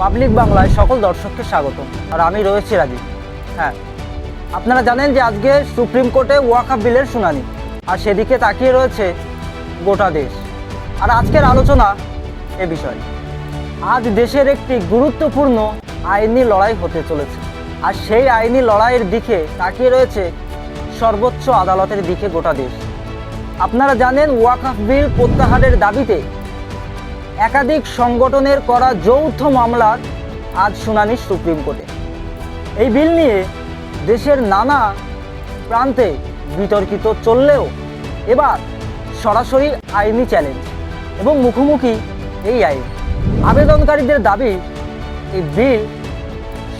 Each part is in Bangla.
পাবলিক বাংলায় সকল দর্শককে স্বাগত আর আমি রয়েছি রাজীব। হ্যাঁ আপনারা জানেন যে আজকে সুপ্রিম কোর্টে ওয়াকাফ বিলের শুনানি, আর সেদিকে তাকিয়ে রয়েছে গোটা দেশ। আর আজকের আলোচনা এ বিষয়ে। আজ দেশের একটি গুরুত্বপূর্ণ আইনি লড়াই হতে চলেছে, আর সেই আইনি লড়াইয়ের দিকে তাকিয়ে রয়েছে সর্বোচ্চ আদালতের দিকে গোটা দেশ। আপনারা জানেন ওয়াকাফ বিল প্রত্যাহারের দাবিতে একাধিক সংগঠনের করা যৌথ মামলার আজ শুনানি সুপ্রিম কোর্টে। এই বিল নিয়ে দেশের নানা প্রান্তে বিতর্কিত চললেও এবার সরাসরি আইনি চ্যালেঞ্জ এবং মুখোমুখি এই আইন। আবেদনকারীদের দাবি, এই বিল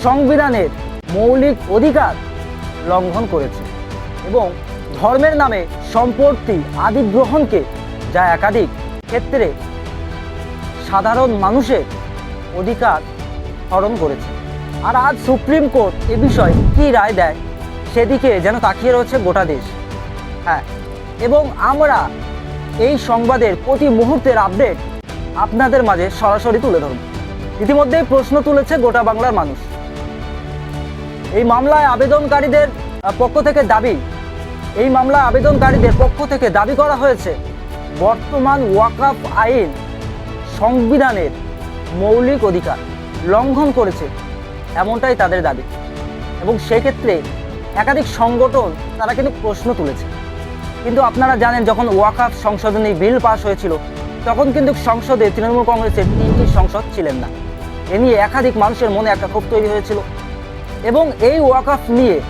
সংবিধানের মৌলিক অধিকার লঙ্ঘন করেছে এবং ধর্মের নামে সম্পত্তি আদি গ্রহণকে যা একাধিক ক্ষেত্রে সাধারণ মানুষের অধিকার হরণ করেছে। আর আজ সুপ্রিম কোর্ট এ বিষয়ে কী রায় দেয় সেদিকে যেন তাকিয়ে রয়েছে গোটা দেশ। হ্যাঁ এবং আমরা এই সংবাদের প্রতি মুহূর্তের আপডেট আপনাদের মাঝে সরাসরি তুলে ধরব। ইতিমধ্যেই প্রশ্ন তুলেছে গোটা বাংলার মানুষ। এই মামলায় আবেদনকারীদের পক্ষ থেকে দাবি, এই মামলা আবেদনকারীদের পক্ষ থেকে দাবি করা হয়েছে, বর্তমান ওয়াকআপ আইন সংবিধানের মৌলিক অধিকার লঙ্ঘন করেছে এমনটাই তাদের দাবি। এবং সেক্ষেত্রে একাধিক সংগঠন তারা কিন্তু প্রশ্ন তুলেছে। কিন্তু আপনারা জানেন, যখন ওয়াকআপ সংশোধনী বিল পাশ হয়েছিল, তখন কিন্তু সংসদে তৃণমূল কংগ্রেসের তিনটি সংসদ ছিলেন না। এ নিয়ে একাধিক মানুষের মনে একটা ক্ষোভ তৈরি হয়েছিল। এবং এই ওয়াকআপ নিয়ে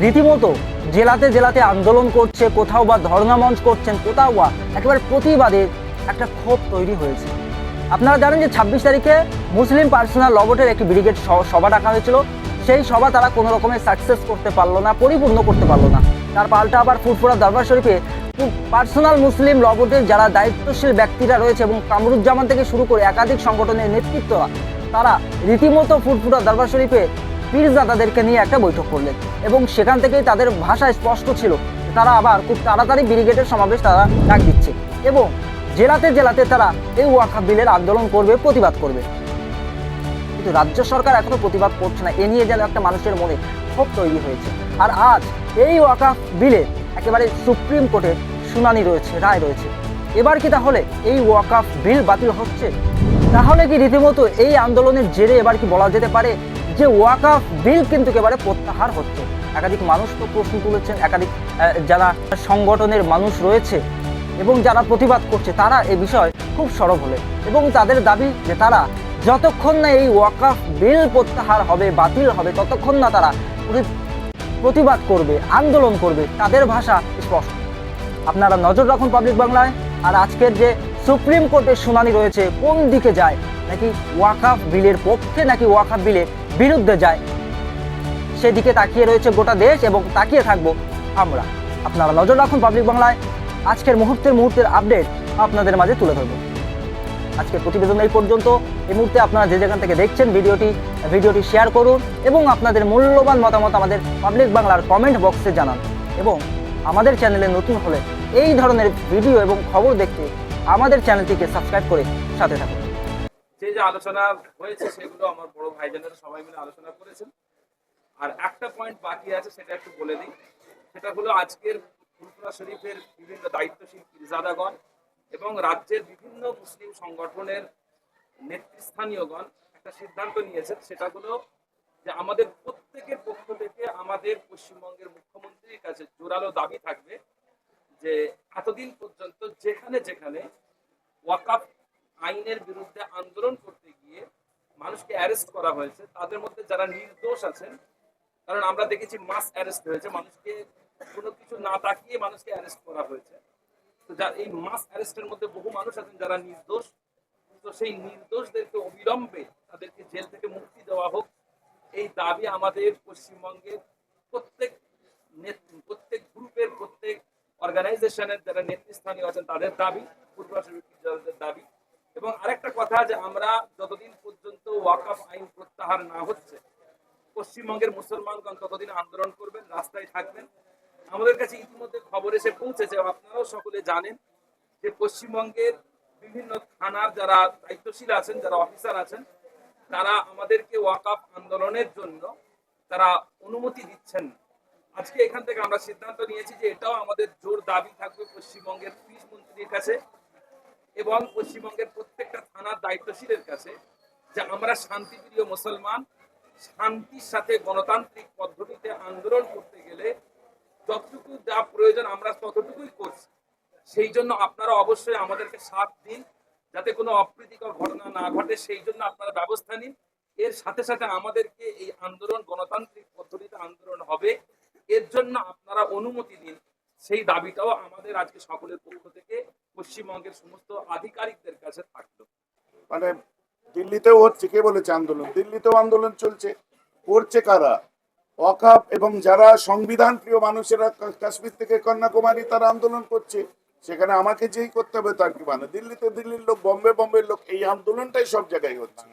রীতিমতো জেলাতে জেলাতে আন্দোলন করছে, কোথাও বা ধর্ণা মঞ্চ করছেন, কোথাও বা একেবারে প্রতিবাদের একটা ক্ষোভ তৈরি হয়েছে। আপনারা জানেন যে ছাব্বিশ তারিখে মুসলিম পার্সোনাল লবটের একটি ব্রিগেড সভা ডাকা হয়েছিল। সেই সভা তারা কোনো রকমের সাকসেস করতে পারল না, পরিপূর্ণ করতে পারল না। তার পাল্টা আবার ফুরফুরা দরবার শরীফে পার্সোনাল মুসলিম লবটের যারা দায়িত্বশীল ব্যক্তিরা রয়েছে এবং কামরুজ্জামান থেকে শুরু করে একাধিক সংগঠনের নেতৃত্বরা তারা রীতিমতো ফুরফুরা দরবার শরীফে পীরজাদাদেরকে নিয়ে একটা বৈঠক করলেন এবং সেখান থেকেই তাদের ভাষায় স্পষ্ট ছিল। তারা আবার খুব তাড়াতাড়ি ব্রিগেডের সমাবেশ তারা ডাক দিচ্ছে এবং জেলাতে জেলাতে তারা এই ওয়াকফ বিলের আন্দোলন করবে, প্রতিবাদ করবে। কিন্তু রাজ্য সরকার এখনও প্রতিবাদ করছে না। এ নিয়ে যেন একটা মানুষের মনে ক্ষোভ তৈরি হয়েছে। আর আজ এই ওয়াকাফ বিলে একেবারে সুপ্রিম কোর্টের শুনানি রয়েছে, রায় রয়েছে। এবার কি তাহলে এই ওয়াকাফ বিল বাতিল হচ্ছে? তাহলে কি রীতিমতো এই আন্দোলনের জেরে এবার কি বলা যেতে পারে যে ওয়াকাফ বিল কিন্তু একেবারে প্রত্যাহার হচ্ছে? একাধিক মানুষ তো প্রশ্ন তুলেছেন, একাধিক যারা সংগঠনের মানুষ রয়েছে এবং যারা প্রতিবাদ করছে, তারা এ বিষয়ে খুব সরব হলে। এবং তাদের দাবি যে তারা যতক্ষণ না এই ওয়াকাফ বিল প্রত্যাহার হবে, বাতিল হবে, ততক্ষণ না তারা প্রতিবাদ করবে, আন্দোলন করবে, তাদের ভাষা স্পষ্ট। আপনারা নজর রাখুন পাবলিক বাংলায়। আর আজকের যে সুপ্রিম কোর্টের শুনানি রয়েছে, কোন দিকে যায়? নাকি ওয়াকাফ বিলের পক্ষে, নাকি ওয়াকাফ বিলের বিরুদ্ধে যায়? সেদিকে তাকিয়ে রয়েছে গোটা দেশ এবং তাকিয়ে থাকব আমরা। আপনারা নজর রাখুন পাবলিক বাংলায়। আজকের মুহূর্তের মুহূর্তের আপডেট আপনাদের মাঝে তুলে ধরবো। আজকের প্রতিবেদন এই পর্যন্ত। এই মুহূর্তে আপনারা যে যেখান থেকে দেখছেন ভিডিওটি ভিডিওটি শেয়ার করুন এবং আপনাদের মূল্যবান মতামত আমাদের পাবলিক বাংলার কমেন্ট বক্সে জানান এবং আমাদের চ্যানেলে নতুন হলে এই ধরনের ভিডিও এবং খবর দেখতে আমাদের চ্যানেলটিকে সাবস্ক্রাইব করে সাথে থাকুন। যে যে আলোচনা হয়েছে সেগুলো আমার বড় ভাইজানেরা সবাই মিলে আলোচনা করেছেন। আর একটা পয়েন্ট বাকি আছে, সেটা একটু বলে দিই। সেটা হলো আজকের ফুলপুরা শরীফের বিভিন্ন দায়িত্বশীল পীরজাদাগণ এবং রাজ্যের বিভিন্ন মুসলিম সংগঠনের নেতৃস্থানীয়গণ একটা সিদ্ধান্ত নিয়েছেন, সেটা হলো যে আমাদের প্রত্যেকের পক্ষ থেকে আমাদের পশ্চিমবঙ্গের মুখ্যমন্ত্রীর কাছে জোরালো দাবি থাকবে যে এতদিন পর্যন্ত যেখানে যেখানে ওয়াকাফ আইনের বিরুদ্ধে আন্দোলন করতে গিয়ে মানুষকে অ্যারেস্ট করা হয়েছে, তাদের মধ্যে যারা নির্দোষ আছেন, কারণ আমরা দেখেছি মাস অ্যারেস্ট হয়েছে, মানুষকে কোনো কিছু না তাকিয়ে মানুষকে অ্যারেস্ট করা হয়েছে। তো যা এই মাস অ্যারেস্টের মধ্যে বহু মানুষ আছেন যারা নির্দোষ। তো সেই নির্দোষদেরকে অবিলম্বে তাদেরকে জেল থেকে মুক্তি দেওয়া হোক, এই দাবি আমাদের পশ্চিমবঙ্গের প্রত্যেক প্রত্যেক গ্রুপের, প্রত্যেক অর্গানাইজেশনের যারা নেতৃস্থানীয় আছেন, তাদের দাবি পূর্বাসীদের দাবি। এবং আরেকটা কথা যে আমরা যতদিন পর্যন্ত ওয়াকফ আইন প্রত্যাহার না হচ্ছে, পশ্চিমবঙ্গের মুসলমানগণ ততদিন আন্দোলন করবেন, রাস্তায় থাকবেন। আমাদের কাছে ইতিমধ্যে খবর এসে পৌঁছেছে আপনারাও সকলে জানেন যে পশ্চিমবঙ্গের বিভিন্ন থানার যারা দায়িত্বশীল আছেন, যারা অফিসার আছেন, তারা আমাদেরকে ওয়াকাফ আন্দোলনের জন্য তারা অনুমতি দিচ্ছেন আজকে এখান থেকে আমরা সিদ্ধান্ত নিয়েছি যে এটাও আমাদের জোর দাবি থাকবে পশ্চিমবঙ্গের পুলিশ মন্ত্রীর কাছে এবং পশ্চিমবঙ্গের প্রত্যেকটা থানার দায়িত্বশীলের কাছে যে আমরা শান্তিপ্রিয় মুসলমান, শান্তির সাথে গণতান্ত্রিক পদ্ধতিতে আন্দোলন করতে গেলে যতটুকু যা প্রয়োজন আমরা ততটুকুই করছি। সেই জন্য আপনারা অবশ্যই আমাদেরকে সাথ দিন, যাতে কোনো অপ্রীতিকর ঘটনা না ঘটে, সেই জন্য আপনারা ব্যবস্থা নিন। এর সাথে সাথে আমাদেরকে এই আন্দোলন, গণতান্ত্রিক পদ্ধতিতে আন্দোলন হবে। এর জন্য আপনারা অনুমতি দিন সেই দাবিটাও আমাদের আজকে সকলের পক্ষ থেকে পশ্চিমবঙ্গের সমস্ত আধিকারিকদের কাছে থাকল। মানে দিল্লিতেও হচ্ছে, কে বলেছে আন্দোলন? দিল্লিতেও আন্দোলন চলছে। করছে কারা? অকাপ এবং যারা সংবিধান প্রিয় মানুষেরা কাশ্মীর থেকে কন্যাকুমারী তারা আন্দোলন করছে, সেখানে আমাকে যেই করতে হবে তার কি মানে? দিল্লিতে দিল্লির লোক, বম্বে বম্বের লোক, এই আন্দোলনটাই সব জায়গায় হচ্ছে।